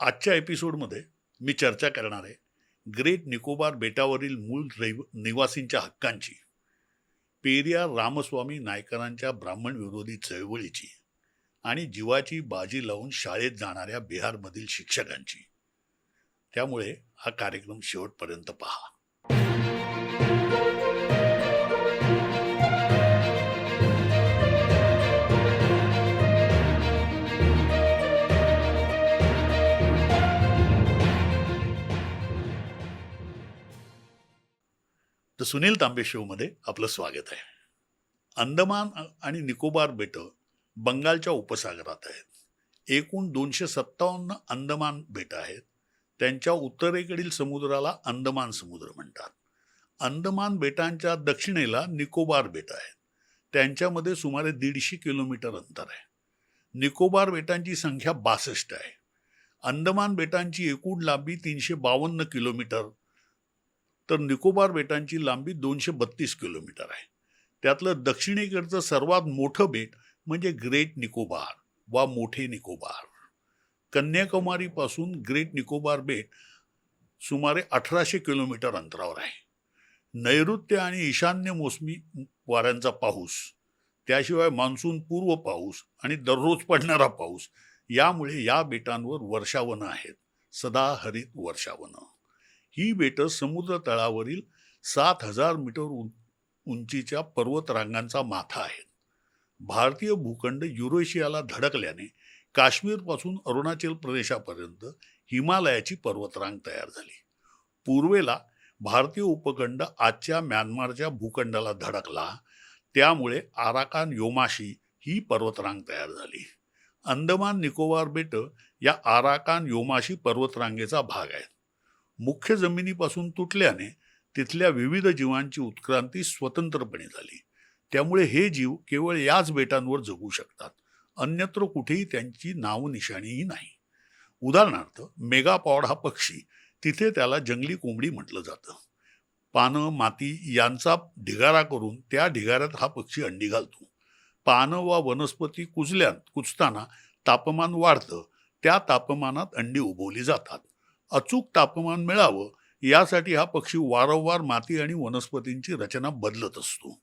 आजच्या एपिसोडमध्ये मी चर्चा करणार आहे ग्रेट निकोबार बेटावरील मूळ रैव निवासींच्या हक्कांची. पेरिया रामस्वामी नायकरांच्या ब्राह्मण विरोधी चळवळीची आणि जीवाची बाजी लावून शाळेत जाणाऱ्या बिहारमधील शिक्षकांची. त्यामुळे हा कार्यक्रम शेवटपर्यंत पहा. तर सुनील तांबे शोमध्ये आपलं स्वागत आहे. अंदमान आणि निकोबार बेटं बंगालच्या उपसागरात आहेत. एकूण दोनशे सत्तावन्न अंदमान बेटं आहेत. त्यांच्या उत्तरेकडील समुद्राला अंदमान समुद्र म्हणतात. अंदमान बेटांच्या दक्षिणेला निकोबार बेटं आहेत. त्यांच्यामध्ये सुमारे दीडशे किलोमीटर अंतर आहे. निकोबार बेटांची संख्या बासष्ट आहे. अंदमान बेटांची एकूण लांबी तीनशे बावन्न किलोमीटर तर निकोबार बेटांची लांबी दोनशे बत्तीस किलोमीटर आहे. त्यातलं दक्षिणेकडचं सर्वात मोठं बेट म्हणजे ग्रेट निकोबार वा मोठे निकोबार. कन्याकुमारीपासून ग्रेट निकोबार बेट सुमारे अठराशे किलोमीटर अंतरावर आहे. नैऋत्य आणि ईशान्य मोसमी वाऱ्यांचा पाऊस त्याशिवाय मान्सून पूर्व पाऊस आणि दररोज पडणारा पाऊस यामुळे या बेटांवर वर्षावनं आहेत सदाहरित वर्षावनं. ही बेटं समुद्र तळावरील सात हजार मीटर उंचीच्या पर्वतरांगांचा माथा आहेत. भारतीय भूखंड युरेशियाला धडकल्याने काश्मीरपासून अरुणाचल प्रदेशापर्यंत हिमालयाची पर्वतरांग तयार झाली. पूर्वेला भारतीय उपखंड आजच्या म्यानमारच्या भूखंडाला धडकला त्यामुळे आराकान योमाशी ही पर्वतरांग तयार झाली. अंदमान निकोबार बेटं या आराकान योमाशी पर्वतरांगेचा भाग आहेत. मुख्य जमिनीपासून तुटल्याने तिथल्या विविध जीवांची उत्क्रांती स्वतंत्रपणे झाली. त्यामुळे हे जीव केवळ याच बेटांवर जगू शकतात. अन्यत्र कुठेही त्यांची नावनिशाणीही नाही. उदाहरणार्थ मेगापॉड हा पक्षी तिथे त्याला जंगली कोंबडी म्हटलं जातं. पानं माती यांचा ढिगारा करून त्या ढिगाऱ्यात हा पक्षी अंडी घालतो. पानं वा वनस्पती कुजल्यात कुजताना तापमान वाढतं त्या तापमानात अंडी उगवली जातात. अचूक तापमान मिळावं यासाठी हा पक्षी वारंवार माती आणि वनस्पतींची रचना बदलत असतो.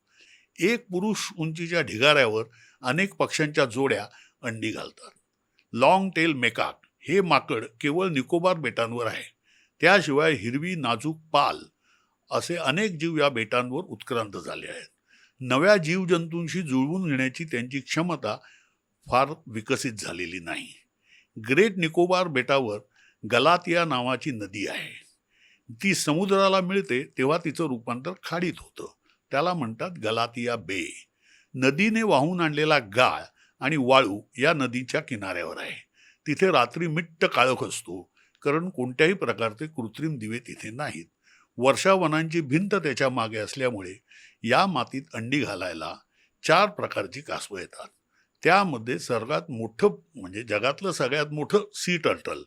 एक पुरुष उंचीच्या ढिगाऱ्यावर अनेक पक्ष्यांच्या जोड्या अंडी घालतात. लॉंग टेल मेकाक हे माकड केवळ निकोबार बेटांवर आहे. त्याशिवाय हिरवी नाजूक पाल असे अनेक जीव या बेटांवर उत्क्रांत झाले आहेत. नव्या जीवजंतूंशी जुळवून घेण्याची त्यांची क्षमता फार विकसित झालेली नाही. ग्रेट निकोबार बेटावर गलातिया नावाची नदी आहे. ती समुद्राला मिळते तेव्हा तिचं रूपांतर खाडीत होतं. त्याला म्हणतात गलातिया बे. नदीने वाहून आणलेला गाळ आणि वाळू या नदीच्या किनाऱ्यावर आहे. तिथे रात्री मिट्ट काळोख असतो कारण कोणत्याही प्रकारचे कृत्रिम दिवे तिथे नाहीत. वर्षावनांची भिंत त्याच्यामागे असल्यामुळे या मातीत अंडी घालायला चार प्रकारची कासवं येतात. त्यामध्ये सर्वात मोठं म्हणजे जगातलं सगळ्यात मोठं सी टर्टल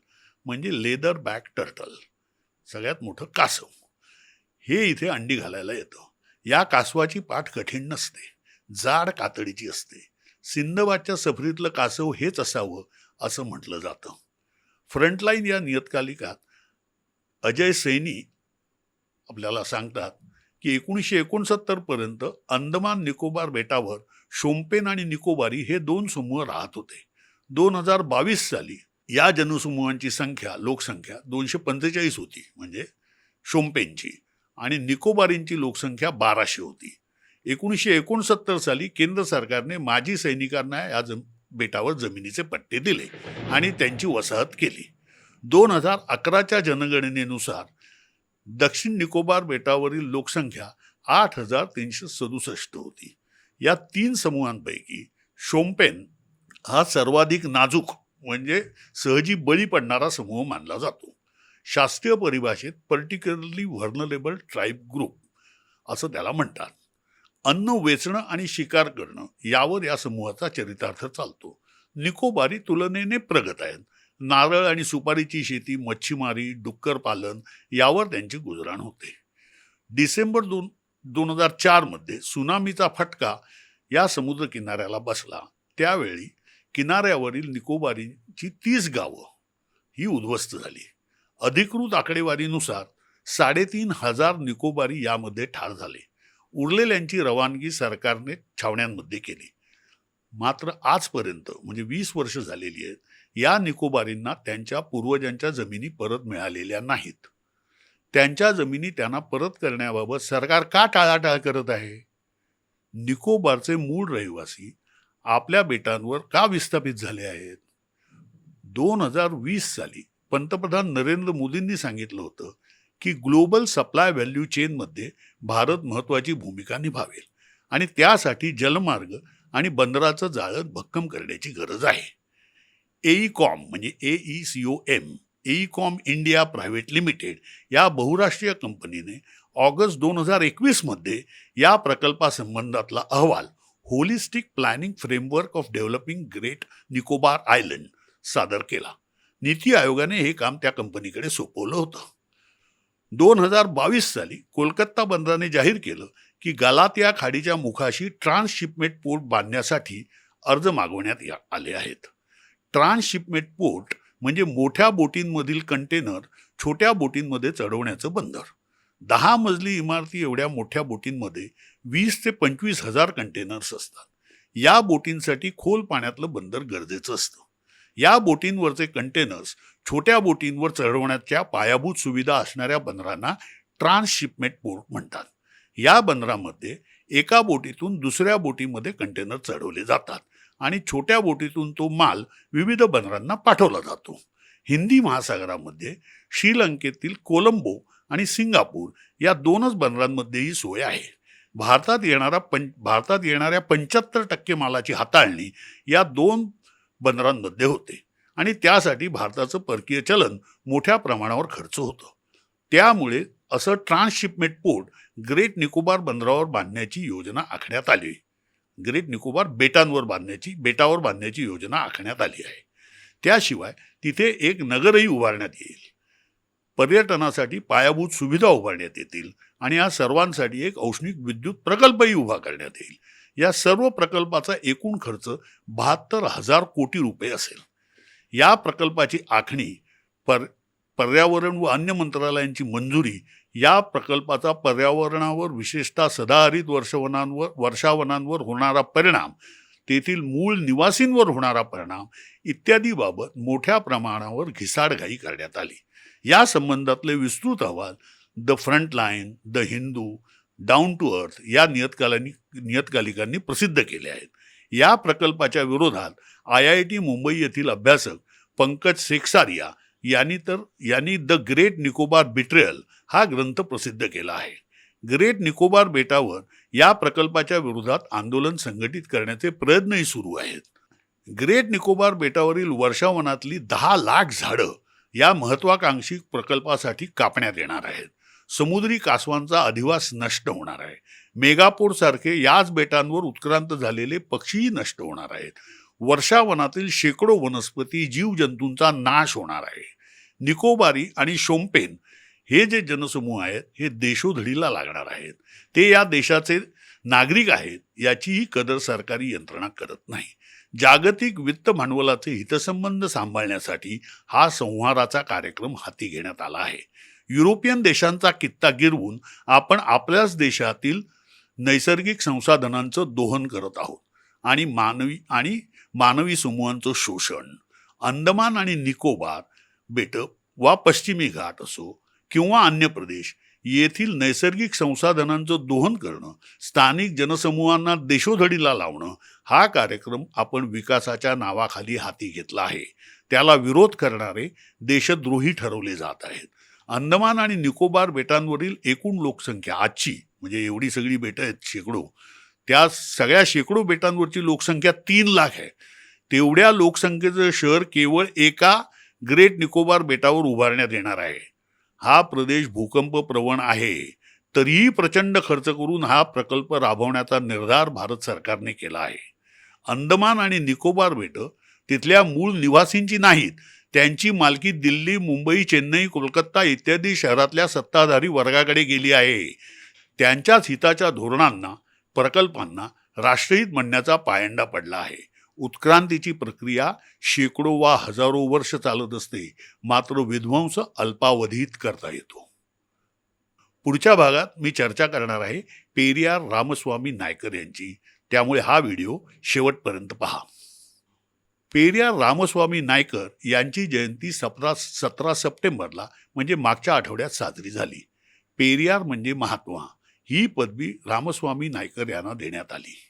म्हणजे लेदर बॅक टर्टल सगळ्यात मोठं कासव. हे इथे अंडी घालायला येतं. या कासवाची पाठ कठीण नसते जाड कातडीची असते. सिंदबादच्या सफरीतलं कासव हेच असावं असं म्हटलं जातं. फ्रंटलाईन या नियतकालिकात अजय सैनी आपल्याला सांगतात की एकोणीसशे एकोणसत्तरपर्यंत अंदमान निकोबार बेटावर शोम्पेन आणि निकोबारी हे दोन समूह राहत होते. दोन हजार बावीस साली या जनसमूहांची संख्या लोकसंख्या दोनशे पंचेचाळीस होती म्हणजे शोम्पेनची. आणि निकोबारींची लोकसंख्या बाराशे होती. एकोणीसशे एकोणसत्तर साली केंद्र सरकारने माजी सैनिकांना या जम बेटावर जमिनीचे पट्टे दिले आणि त्यांची वसाहत केली. दोन हजार अकराच्या जनगणनेनुसार दक्षिण निकोबार बेटावरील लोकसंख्या आठ हजार तीनशे सदुसष्ट होती. या तीन समूहांपैकी शोम्पेन हा सर्वाधिक नाजूक म्हणजे सहजी बळी पडणारा समूह मानला जातो. शास्त्रीय परिभाषेत पर्टिक्युलरली व्हर्नलेबल ट्राईब ग्रुप असं त्याला म्हणतात. अन्न वेचणं आणि शिकार करणं यावर या समूहाचा चरितार्थ चालतो. निकोबारी तुलनेने प्रगत आहेत. नारळ आणि सुपारीची शेती मच्छीमारी डुक्कर पालन यावर त्यांची गुजराण होते. डिसेंबर दोन दोन हजार चारमध्ये सुनामीचा फटका या समुद्र किनाऱ्याला बसला. त्यावेळी किनाऱ्यावरील निकोबारींची तीस गावं ही उद्ध्वस्त झाली. अधिकृत आकडेवारीनुसार साडेतीन हजार निकोबारी यामध्ये ठार झाले. उरलेल्यांची रवानगी सरकारने छावण्यांमध्ये केली. मात्र आजपर्यंत म्हणजे वीस वर्ष झालेली आहेत या निकोबारींना त्यांच्या पूर्वजांच्या जमिनी परत मिळालेल्या नाहीत. त्यांच्या जमिनी त्यांना परत करण्याबाबत सरकार का टाळाटाळ करत आहे? निकोबारचे मूळ रहिवासी आपल्या बेटांवर का विस्थापित झाले आहेत? दोन हजार वीस साली पंतप्रधान नरेंद्र मोदींनी सांगितलं होतं की ग्लोबल सप्लाय व्हॅल्यू चेनमध्ये भारत महत्त्वाची भूमिका निभावेल आणि त्यासाठी जलमार्ग आणि बंदराचं जाळं भक्कम करण्याची गरज आहे. एईकॉम म्हणजे A E C O M AECOM India private limited या बहुराष्ट्रीय कंपनीने ऑगस्ट दोन हजार एकवीसमध्ये या प्रकल्पासंबंधातला अहवाल holistic planning framework of developing great Nicobar island सादर केला. नीती आयोगाने हे काम त्या कंपनीकडे सोपवलं होतं. दोन हजार बावीस साली कोलकाता बंदराने जाहीर केलं की गलातिया खाडीच्या मुखाशी ट्रान्सशिपमेंट पोर्ट बांधण्यासाठी अर्ज मागवण्यात आले आहेत. ट्रान्सशिपमेंट पोर्ट म्हणजे मोठ्या बोटींमधील कंटेनर छोट्या बोटींमध्ये चढवण्याचं बंदर. दहा मजली इमारती एवढ्या मोठ्या बोटींमध्ये वीस ते पंचवीस हजार कंटेनर्स असतात. या बोटींसाठी खोल पाण्यातलं बंदर गरजेचं असतं. या बोटींवरचे कंटेनर्स छोट्या बोटींवर चढवण्याच्या पायाभूत सुविधा असणाऱ्या बंदरांना ट्रान्सशिपमेंट पोर्ट म्हणतात. या बंदरामध्ये एका बोटीतून दुसऱ्या बोटीमध्ये कंटेनर चढवले जातात आणि छोट्या बोटीतून तो माल विविध बंदरांना पाठवला जातो. हिंदी महासागरामध्ये श्रीलंकेतील कोलंबो आणि सिंगापूर या दोनच बंदरांमध्ये ही सोय आहे. भारतात येणारा पं भारतात येणाऱ्या पंच्याहत्तर टक्के मालाची हाताळणी या दोन बंदरांमध्ये होते. आणि त्यासाठी भारताचं परकीय चलन मोठ्या प्रमाणावर खर्च होतं. त्यामुळे असं ट्रान्सशिपमेंट पोर्ट ग्रेट निकोबार बंदरावर बांधण्याची योजना आखण्यात आली. ग्रेट निकोबार बेटांवर बांधण्याची बेटावर बांधण्याची योजना आखण्यात आली आहे. त्याशिवाय तिथे एक नगरही उभारण्यात येईल. पर्यटनासाठी पायाभूत सुविधा उभारण्यात येतील आणि या सर्वांसाठी एक औष्णिक विद्युत प्रकल्पही उभा करण्यात येईल. या सर्व प्रकल्पाचा एकूण खर्च बहात्तर हजार कोटी रुपये असेल. या प्रकल्पाची आखणी पर पर्यावरण व अन्य मंत्रालयांची मंजुरी या प्रकल्पाचा पर्यावरणावर विशेषतः सदाहरित वर्षवनांवर वर्षावनांवर होणारा परिणाम तेथील मूळ निवासींवर होणारा परिणाम इत्यादीबाबत मोठ्या प्रमाणावर घिसाडघाई करण्यात आली. या संबंधातले विस्तृत अहवाल the front line the Hindu down to earth या नियतकालांनी नियतकालिकांनी प्रसिद्ध केले आहेत. या प्रकल्पाच्या विरोधात आय आय टी मुंबई येथील अभ्यासक पंकज सेक्सारिया यांनी तर यांनी द ग्रेट निकोबार बिट्रेयल हा ग्रंथ प्रसिद्ध केला आहे. ग्रेट निकोबार बेटावर या प्रकल्पाच्या विरोधात आंदोलन संघटित करण्याचे प्रयत्नही सुरू आहेत. ग्रेट निकोबार बेटावरील वर्षावनातली दहा लाख झाडं या महत्वाकांक्षी प्रकल्पासाठी कापण्यात येणार आहेत. समुद्री कासवांचा अधिवास नष्ट होणार आहे. मेगापोर सारखे याच बेटांवर उत्क्रांत झालेले पक्षीही नष्ट होणार आहेत. वर्षावनातील शेकडो वनस्पती जीवजंतूंचा नाश होणार आहे. निकोबारी आणि शोम्पेन हे जे जनसमूह आहेत हे देशोधडीला लागणार आहेत. ते या देशाचे नागरिक आहेत याचीही कदर सरकारी यंत्रणा करत नाही. जागतिक वित्त भांडवलाचे हितसंबंध सांभाळण्यासाठी हा संहाराचा कार्यक्रम हाती घेण्यात आला आहे. युरोपियन देशांचा कित्ता गिरवून आपण आपल्याच देशातील नैसर्गिक संसाधनांचं दोहन करत आहोत आणि मानवी आणि मानवी समूहांचं शोषण अंदमान आणि निकोबार बेटं वा पश्चिमी घाट असो किंवा अन्य प्रदेश येथील नैसर्गिक संसाधनांचं दोहन करणं स्थानिक जनसमूहांना देशोधडीला लावणं हा कार्यक्रम आपण विकासाच्या नावाखाली हाती घेतला आहे. त्याला विरोध करणारे देशद्रोही ठरवले जात आहेत. अंदमान आणि निकोबार बेटांवरील एकूण लोकसंख्या आजची म्हणजे एवढी सगळी बेटं आहेत शेकडो त्या सगळ्या शेकडो बेटांवरची लोकसंख्या तीन लाख आहे. तेवढ्या लोकसंख्येचं शहर केवळ एका ग्रेट निकोबार बेटावर उभारण्यात येणार आहे. हा प्रदेश भूकंप प्रवण आहे तरीही प्रचंड खर्च करून हा प्रकल्प राबवण्याचा निर्धार भारत सरकारने केला आहे. अंदमान आणि निकोबार बेटं तिथल्या मूळ निवासींची नाहीत त्यांची मालकी दिल्ली मुंबई चेन्नई कोलकाता इत्यादी शहरातल्या सत्ताधारी वर्गाकडे गेली आहे. त्यांच्याच हिताच्या धोरणांना प्रकल्पांना राष्ट्रहित म्हणण्याचा पायंडा पडला आहे. उत्क्रांतीची प्रक्रिया शेकडो वा हजारो वर्ष चालत असते मात्र विध्वंस अल्पावधीत करता येतो. पुढच्या भागात मी चर्चा करणार आहे पेरियार रामस्वामी नायकर यांची. त्यामुळे हा व्हिडिओ शेवटपर्यंत पहा. पेरियार रामस्वामी नायकर यांची जयंती सतरा सतरा सप्टेंबरला म्हणजे मागच्या आठवड्यात साजरी झाली. पेरियार म्हणजे महात्मा. ही पदवी रामस्वामी नायकर यांना देण्यात आली.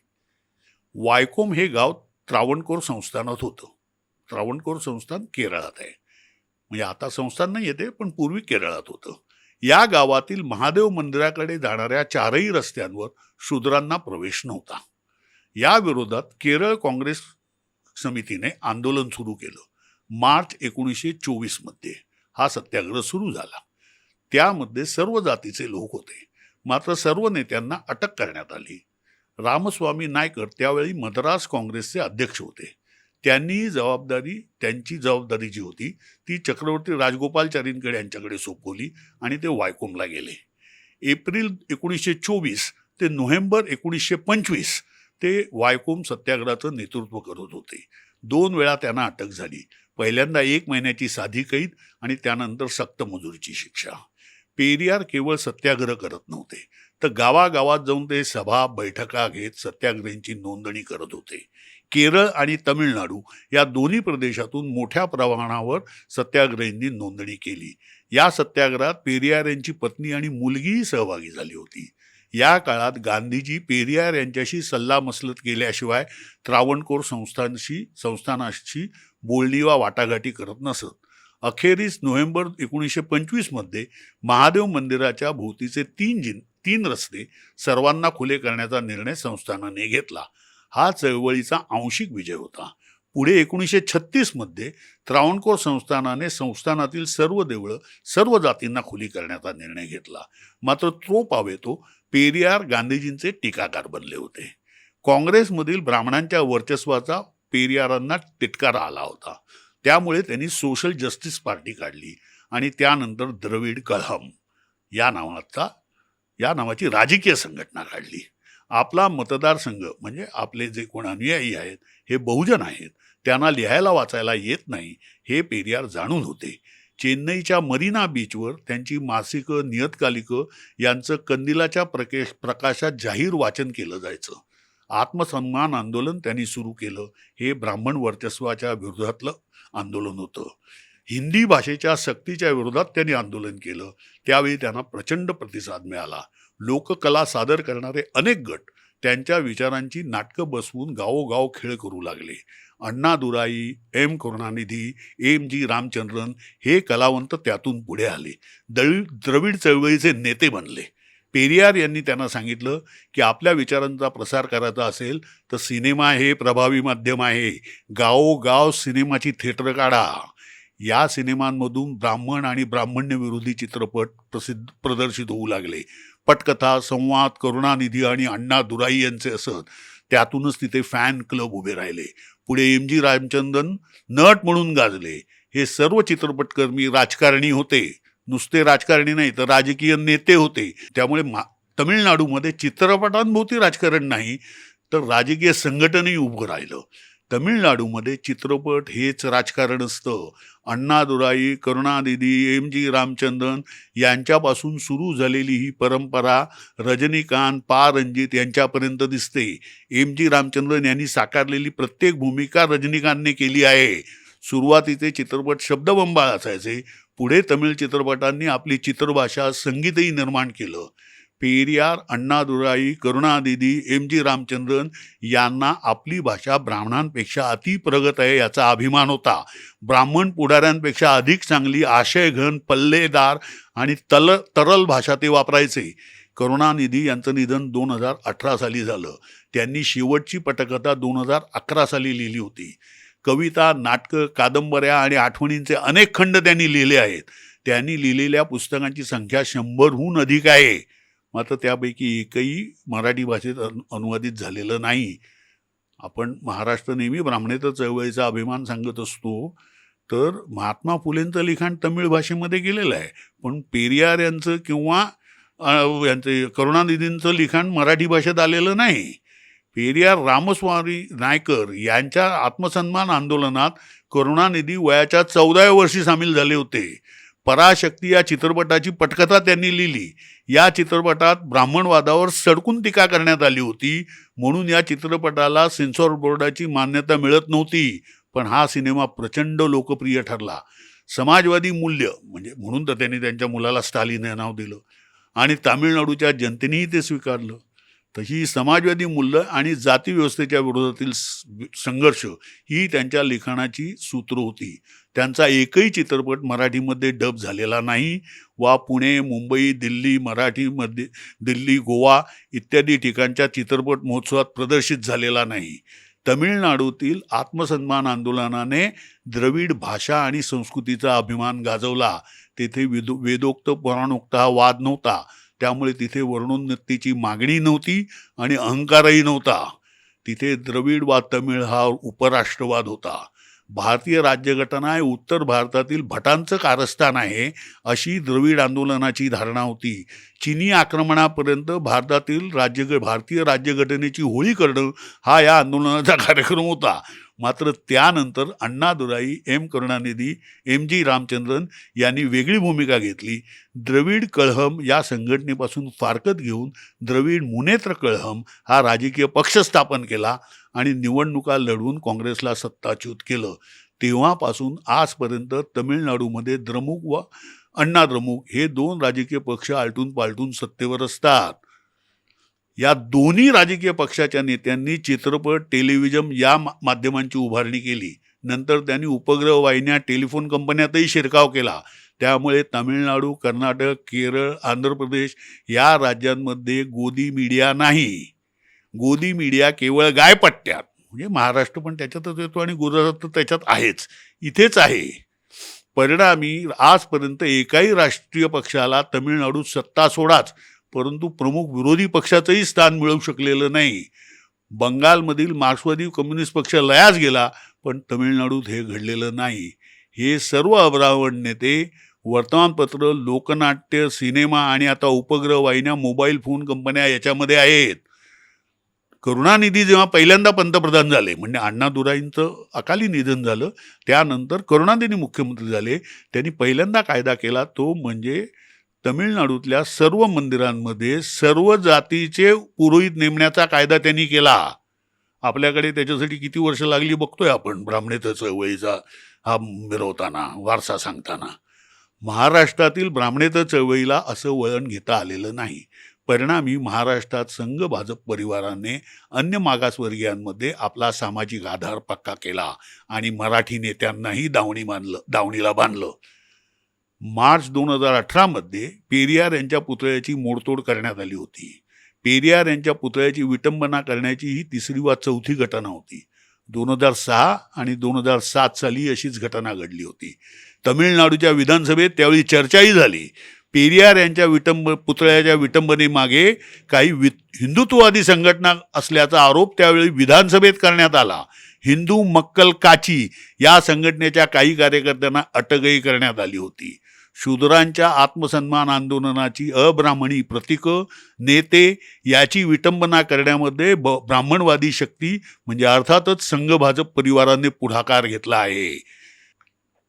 वायकोम हे गाव त्रावणकोर संस्थानात होतं. त्रावणकोर संस्थान केरळात आहे. म्हणजे आता संस्थान नाही येते पण पूर्वी केरळात होतं. या गावातील महादेव मंदिराकडे जाणाऱ्या चारही रस्त्यांवर शूद्रांना प्रवेश नव्हता. या विरोधात केरळ काँग्रेस समितीने आंदोलन सुरू केलं. मार्च एकोणीसशे चोवीसमध्ये हा सत्याग्रह सुरू झाला. त्यामध्ये सर्व जातीचे लोक होते. मात्र सर्व नेत्यांना अटक करण्यात आली. रामस्वामी नायकर त्यावेळी मद्रास काँग्रेसचे अध्यक्ष होते. त्यांनी जबाबदारी त्यांची जबाबदारी जी होती ती चक्रवर्ती राजगोपालचारींकडे यांच्याकडे सोपवली आणि ते वायकोमला गेले. एप्रिल एकोणीसशे चोवीस ते नोव्हेंबर एकोणीसशे पंचवीस ते वायकोम सत्याग्रहाचं नेतृत्व करत होते. दोन वेळा त्यांना अटक झाली. पहिल्यांदा एक महिन्याची साधी कैद आणि त्यानंतर सक्त मजुरीची शिक्षा. पेरियार केवळ सत्याग्रह करत नव्हते. तर गावागावात जाऊन ते सभा बैठका घेत सत्याग्रहींची नोंदणी करत होते. केरळ आणि तमिळनाडू या दोन्ही प्रदेशातून मोठ्या प्रमाणावर सत्याग्रहींनी नोंदणी केली. या सत्याग्रहात पेरियार यांची पत्नी आणि मुलगीही सहभागी झाली होती. या काळात गांधीजी पेरियार यांच्याशी सल्लामसलत केल्याशिवाय त्रावणकोर संस्थांशी संस्थानाशी बोलणी वा वाटाघाटी करत नसत. अखेरीस नोव्हेंबर एकोणीसशे पंचवीसमध्ये महादेव मंदिराच्या भोवतीचे तीन जिन तीन रस्ते सर्वांना खुले करण्याचा निर्णय संस्थानाने घेतला. हा चळवळीचा आंशिक विजय होता. पुढे एकोणीसशे छत्तीसमध्ये त्रावणकोर संस्थानाने संस्थानातील सर्व देवळं सर्व जातींना खुली करण्याचा निर्णय घेतला. मात्र तो पावेतो पेरियार गांधीजींचे टीकाकार बनले होते. काँग्रेसमधील ब्राह्मणांच्या वर्चस्वाचा पेरियारांना तिटकारा आला होता. त्यामुळे त्यांनी सोशल जस्टिस पार्टी काढली आणि त्यानंतर द्रविड कलम या नावाचा या नावाची राजकीय संघटना काढली. आपला मतदारसंघ म्हणजे आपले जे कोण अनुयायी आहेत हे बहुजन आहेत त्यांना लिहायला वाचायला येत नाही हे पेरियार जाणून होते. चेन्नईच्या मरीना बीचवर त्यांची मासिकं नियतकालिकं यांचं कंदिलाच्या प्रकेश प्रकाशात जाहीर वाचन केलं जायचं. आत्मसन्मान आंदोलन त्यांनी सुरू केलं. हे ब्राह्मण वर्चस्वाच्या विरोधातलं आंदोलन होतं. हिंदी भाषेच्या सक्तीच्या विरोधात त्यांनी आंदोलन केलं. त्यावेळी त्यांना प्रचंड प्रतिसाद मिळाला. लोककला सादर करणारे अनेक गट त्यांच्या विचारांची नाटकं बसवून गावोगाव खेळ करू लागले. Anna Durai M Karunanidhi M G Ramachandran हे कलावंत त्यातून पुढे आले. दळी द्रविड चळवळीचे नेते बनले. पेरियार यांनी त्यांना सांगितलं की आपल्या विचारांचा प्रसार करायचा असेल तर सिनेमा हे प्रभावी माध्यम आहे. गावोगाव सिनेमाची थिएटर काढा. या सिनेमांमधून ब्राह्मण आणि ब्राह्मण्यविरोधी चित्रपट प्रसिद्ध प्रदर्शित होऊ लागले. पटकथा संवाद करुणानिधी आणि अण्णा दुराई यांचे असत. त्यातूनच तिथे फॅन क्लब उभे राहिले. पुढे एम जी रामचंद्रन नट म्हणून गाजले. हे सर्व चित्रपटकर्मी राजकारणी होते. नुसते राजकारणी नाही तर राजकीय नेते होते. त्यामुळे मा तमिळनाडूमध्ये चित्रपटांभोवती राजकारण नाही तर राजकीय संघटनही उभं राहिलं. तमिळनाडूमध्ये चित्रपट हेच राजकारण असतं. अण्णादुराई करुणानिधी एम जी रामचंद्रन यांच्यापासून सुरू झालेली ही परंपरा रजनीकांत पा रणजित यांच्यापर्यंत दिसते. एम जी रामचंद्रन यांनी साकारलेली प्रत्येक भूमिका रजनीकांतने केली आहे. सुरुवातीचे चित्रपट शब्दबंबाळ असायचे पुढे तमिळ चित्रपटांनी आपली चित्रभाषा संगीतही निर्माण केलं. पेरियार अण्णादुराई करुणादिदी एम जी रामचंद्रन यांना आपली भाषा ब्राह्मणांपेक्षा अति प्रगत आहे याचा अभिमान होता. ब्राह्मण पुढाऱ्यांपेक्षा अधिक चांगली आशयघन पल्लेदार आणि तल तरल भाषा ते वापरायचे. करुणानिधी यांचं निधन दोन हजार अठरा साली झालं. त्यांनी शेवटची पटकथा दोन हजार अकरा साली लिहिली होती. कविता नाटकं कादंबऱ्या आणि आठवणींचे अनेक खंड त्यांनी लिहिले आहेत. त्यांनी लिहिलेल्या पुस्तकांची संख्या शंभरहून अधिक आहे. मात्र त्यापैकी एकही मराठी भाषेत अनुवादित झालेलं नाही. आपण महाराष्ट्र नेहमी ब्राह्मणेतर चळवळीचा अभिमान सांगत असतो. तर महात्मा फुलेंचं लिखाण तमिळ भाषेमध्ये गेलेलं आहे. पण पेरियार यांचं किंवा यांचं यांचे करुणानिधींचं लिखाण मराठी भाषेत आलेलं नाही. पेरियार रामस्वामी नायकर यांच्या आत्मसन्मान आंदोलनात करुणानिधी वयाच्या चौदाव्या वर्षी सामील झाले होते. पराशक्ती या चित्रपटाची पटकथा त्यांनी लिहिली. या चित्रपटात ब्राह्मणवादावर सडकून टीका करण्यात आली होती. म्हणून या चित्रपटाला सेन्सॉर बोर्डाची मान्यता मिळत नव्हती. पण हा सिनेमा प्रचंड लोकप्रिय ठरला. समाजवादी मूल्य म्हणजे म्हणून तर त्यांनी त्यांच्या मुलाला स्टालिन हे नाव दिलं. आणि तामिळनाडूच्या जनतेनेही ते स्वीकारलं. तशी समाजवादी मूल्य आणि जाती व्यवस्थेच्या विरोधातील संघर्ष ही त्यांच्या लिखाणाची सूत्र होती. त्यांचा एकही चित्रपट मराठीमध्ये डब झालेला नाही. वा पुणे मुंबई दिल्ली मराठीमध्ये दिल्ली गोवा इत्यादी ठिकाणच्या चित्रपट महोत्सवात प्रदर्शित झालेला नाही. तमिळनाडूतील आत्मसन्मान आंदोलनाने द्रविड भाषा आणि संस्कृतीचा अभिमान गाजवला. तेथे वेदो वेदोक्त पुराणोक्त हा वाद नव्हता. त्यामुळे तिथे वर्णोन्नतीची मागणी नव्हती आणि अहंकारही नव्हता. तिथे द्रविड वा तमिळ हा उपराष्ट्रवाद होता. भारतीय राज्यघटना हे उत्तर भारतातील भटांचं कारस्थान आहे अशी द्रविड आंदोलनाची धारणा होती. चिनी आक्रमणापर्यंत भारतातील राज्य भारतीय राज्यघटनेची होळी करणं हा या आंदोलनाचा कार्यक्रम होता. मात्र त्यानंतर Annadurai M. Karunanidhi M. G. Ramachandran यांनी वेगळी भूमिका घेतली. द्रविड कळहम या संघटनेपासून फारकत घेऊन द्रविड मुनेत्र कळहम हा राजकीय पक्ष स्थापन केला आणि निवडणुका लढवून काँग्रेसला सत्ताच्युत केलं. तेव्हापासून आजपर्यंत तमिळनाडूमध्ये द्रमुक व अण्णा द्रमुक हे दोन राजकीय पक्ष आलटून पालटून सत्तेवर असतात. या दोन्ही राजकीय पक्षाच्या नेत्यांनी चित्रपट टेलिव्हिजन या माध्यमांची उभारणी केली. नंतर त्यांनी उपग्रह वाहिन्या टेलिफोन कंपन्यातही शिरकाव केला. त्यामुळे तामिळनाडू कर्नाटक केरळ आंध्र प्रदेश या राज्यांमध्ये गोदी मीडिया नाही. गोदी मीडिया केवळ गायपट्ट्यात. म्हणजे महाराष्ट्र पण त्याच्यातच येतो आणि गुजरात तर त्याच्यात आहेच. इथेच आहे. परिणामी आजपर्यंत एकाही राष्ट्रीय पक्षाला तमिळनाडूत सत्ता सोडाच. परंतु प्रमुख विरोधी पक्षाचंही स्थान मिळवू शकलेलं नाही. बंगालमधील मार्क्सवादी कम्युनिस्ट पक्ष लयास गेला पण तमिळनाडूत हे घडलेलं नाही. हे सर्व अब्रावण नेते वर्तमानपत्र लोकनाट्य सिनेमा आणि आता उपग्रह वाहिन्या मोबाईल फोन कंपन्या याच्यामध्ये आहेत. करुणानिधी जेव्हा पहिल्यांदा पंतप्रधान झाले म्हणजे अण्णा दुराईंचं अकाली निधन झालं त्यानंतर करुणानिधी मुख्यमंत्री झाले त्यांनी पहिल्यांदा कायदा केला तो म्हणजे तमिळनाडूतल्या सर्व मंदिरांमध्ये सर्व जातीचे पुरोहित नेमण्याचा कायदा त्यांनी केला. आपल्याकडे त्याच्यासाठी किती वर्ष लागली बघतोय आपण ब्राह्मणेतर चळवळीचा हा मिरवताना वारसा सांगताना. महाराष्ट्रातील ब्राह्मणेतर चळवळीला असं वळण घेता आलेलं नाही. परिणामी महाराष्ट्रात संघ भाजप परिवाराने अन्य मागासवर्गीयांमध्ये आपला सामाजिक आधार पक्का केला आणि मराठी नेत्यांनाही दावणी बांधलं दावणीला बांधलं. मार्च दोन हजार अठरामध्ये पेरियार यांच्या पुतळ्याची मोडतोड करण्यात आली होती. पेरियार यांच्या पुतळ्याची विटंबना करण्याची ही तिसरी वा चौथी घटना होती. दोन हजार सहा आणि दोन हजार सात साली अशीच घटना घडली होती. तमिळनाडूच्या विधानसभेत त्यावेळी चर्चाही झाली. पेरियार यांच्या विटंब पुतळ्याच्या विटंबनेमागे काही वि हिंदुत्ववादी संघटना असल्याचा आरोप त्यावेळी विधानसभेत करण्यात आला. हिंदू मक्कल काची या संघटनेच्या काही कार्यकर्त्यांना अटकही करण्यात आली होती. शूद्रांच्या आत्मसन्मान आंदोलनाची अब्राह्मणी प्रतीकं नेते याची विटंबना करण्यामध्ये ब ब्राह्मणवादी शक्ती म्हणजे अर्थातच संघ भाजप परिवाराने पुढाकार घेतला आहे.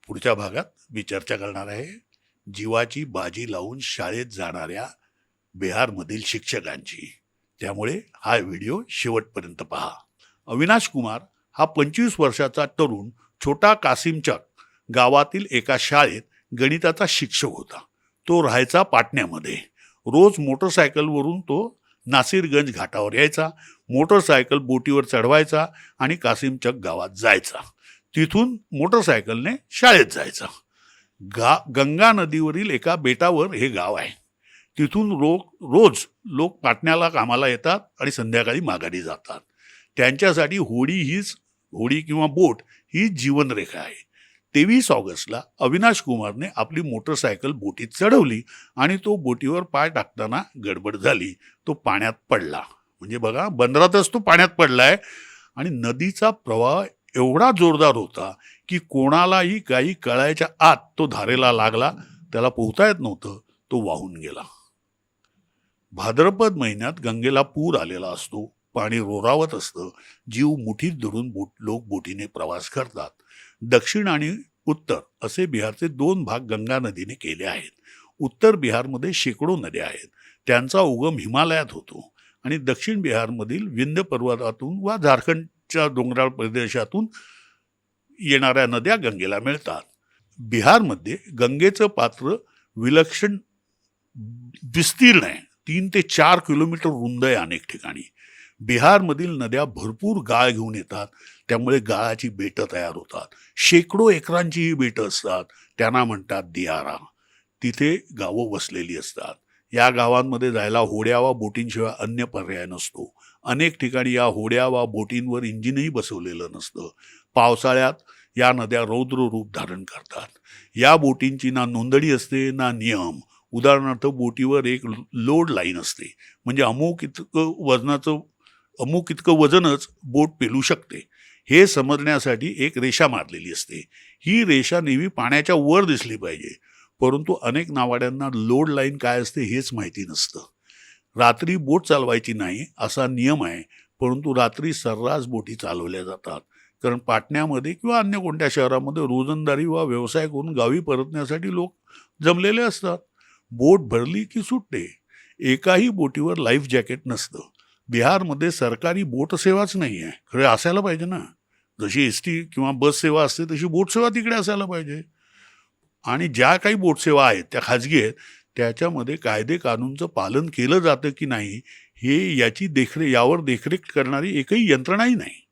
पुढच्या भागात मी चर्चा करणार आहे. जीवाची बाजी लावून शाळेत जाणाऱ्या बिहारमधील शिक्षकांची. त्यामुळे हा व्हिडिओ शेवटपर्यंत पहा. अविनाश कुमार हा पंचवीस वर्षाचा तरुण छोटा कासिमचक गावातील एका शाळेत गणिताचा शिक्षक होता. तो राहायचा पाटण्यामध्ये. रोज मोटरसायकलवरून तो नासिरगंज घाटावर यायचा. मोटरसायकल बोटीवर चढवायचा आणि कासिमचक गावात जायचा. तिथून मोटरसायकलने शाळेत जायचा. गा गंगा नदीवरील एका बेटावर हे गाव आहे. तिथून रो रोज लोक पाटण्याला कामाला येतात आणि संध्याकाळी माघारी जातात. त्यांच्यासाठी होडी हीच होडी किंवा बोट ही जीवनरेखा आहे. तेवीस ऑगस्टला अविनाश कुमारने आपली मोटरसायकल बोटीत चढवली आणि तो बोटीवर पाय टाकताना गडबड झाली. तो पाण्यात पडला. म्हणजे बघा बंदरातच तो पाण्यात पडलाय. आणि नदीचा प्रवाह एवढा जोरदार होता की कोणालाही काही कळायच्या आत तो धारेला लागला. त्याला पोहता येत नव्हतं. तो वाहून गेला. भाद्रपद महिन्यात गंगेला पूर आलेला असतो. पाणी रोरावत असतं. जीव मुठीत धरून बोट लोक बोटीने प्रवास करतात. दक्षिण आणि उत्तर असे बिहारचे दोन भाग गंगा नदीने केले आहेत. उत्तर बिहारमध्ये शेकडो नद्या आहेत. त्यांचा उगम हिमालयात होतो आणि दक्षिण बिहारमधील विंध्य पर्वतातून वा झारखंडच्या डोंगराळ प्रदेशातून येणाऱ्या नद्या गंगेला मिळतात. बिहारमध्ये गंगेचं पात्र विलक्षण विस्तीर्ण आहे. तीन ते चार किलोमीटर रुंद आहे अनेक ठिकाणी. बिहारमधील नद्या भरपूर गाळ घेऊन येतात त्यामुळे गाळाची बेटं तयार होतात. शेकडो एकरांची ही बेटं असतात त्यांना म्हणतात दियारा. तिथे गावं वसलेली असतात. या गावांमध्ये जायला होड्या वा बोटींशिवाय अन्य पर्याय नसतो. अनेक ठिकाणी या होड्या वा बोटींवर इंजिनही बसवलेलं नसतं. पावसाळ्यात या नद्या रौद्र रूप धारण करतात. या बोटींची ना नोंदणी असते ना नियम. उदाहरणार्थ बोटीवर एक लोड लाईन असते. म्हणजे अमुक इतकं वजनाचं अमुक इतकं वजनच बोट पेलू शकते. हे समजण्यासाठी एक रेषा मारलेली असते. ही रेषा नेहमी पाण्याच्या वर दिसली पाहिजे. परंतु अनेक नावाड्यांना लोड लाईन काय असते हेच माहिती नसतं. रात्री बोट चालवायची नाही असा नियम आहे परंतु रात्री सर्रास बोटी चालवल्या जातात. कारण पाटण्यामध्ये किंवा अन्य कोणत्या शहरामध्ये रोजंदारी वा व्यवसाय करून गावी परतण्यासाठी लोक जमलेले असतात. बोट भरली की सुटते. एकाही बोटीवर लाईफ जॅकेट नसतं. बिहारमध्ये सरकारी बोट सेवाच नाही आहे खरे असायला पाहिजे ना. जशी एस टी किंवा बस सेवा असते तशी बोट सेवा तिकडे असायला पाहिजे. आणि ज्या काही बोट सेवा आहेत त्या खाजगी आहेत त्याच्यामध्ये कायदे कानूनचं पालन केलं जातं की नाही हे याची देखरेख यावर देखरेख करणारी एकही यंत्रणाही नाही.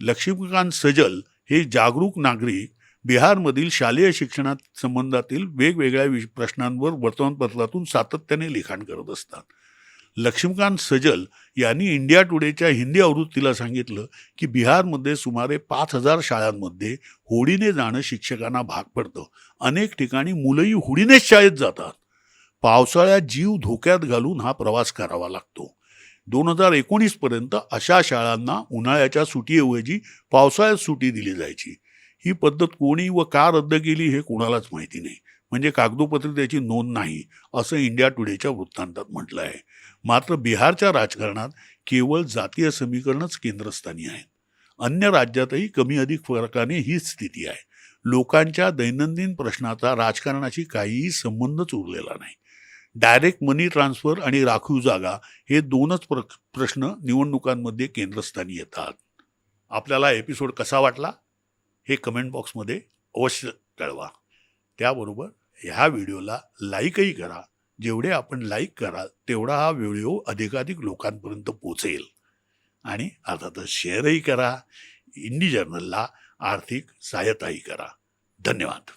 लक्ष्मीकांत सजल हे जागरूक नागरिक बिहारमधील शालेय शिक्षणात संबंधातील वेगवेगळ्या प्रश्नांवर वर्तमानपत्रातून सातत्याने लिखाण करत असतात. लक्ष्मीकांत सजल यांनी इंडिया टुडेच्या हिंदी आवृत्तीला सांगितलं की बिहारमध्ये सुमारे पाच हजार शाळांमध्ये होडीने जाणं शिक्षकांना भाग पडतं. अनेक ठिकाणी मुलंही होडीनेच शाळेत जातात. पावसाळ्यात जीव धोक्यात घालून हा प्रवास करावा लागतो. दोन हजार एकोणीसपर्यंत अशा शाळांना उन्हाळ्याच्या सुटीऐवजी पावसाळ्यात सुटी दिली जायची. ही पद्धत कोणी व का रद्द केली हे कोणालाच माहिती नाही. म्हणजे कागदोपत्री त्याची नोंद नाही असं इंडिया टुडेच्या वृत्तांतात म्हटलं आहे मात्र बिहारच्या राजकारणात केवळ जातीय समीकरणच केंद्रस्थानी आहेत. अन्य राज्यातही कमी अधिक फरकाने हीच स्थिती आहे. लोकांच्या दैनंदिन प्रश्नाचा राजकारणाशी काहीही संबंधच उरलेला नाही. डायरेक्ट मनी ट्रान्सफर आणि राखीव जागा हे दोनच प्र प्रश्न निवडणुकांमध्ये केंद्रस्थानी येतात. आपल्याला एपिसोड कसा वाटला? हे कमेंट बॉक्समध्ये अवश्य कळवा. त्याबरोबर ह्या व्हिडिओला लाईकही करा. जेवढे आपण लाईक कराल तेवढा हा व्हिडिओ अधिकाधिक लोकांपर्यंत पोचेल. आणि अर्थातच शेअरही करा. इंडी जर्नलला आर्थिक सहाय्यताही करा. धन्यवाद.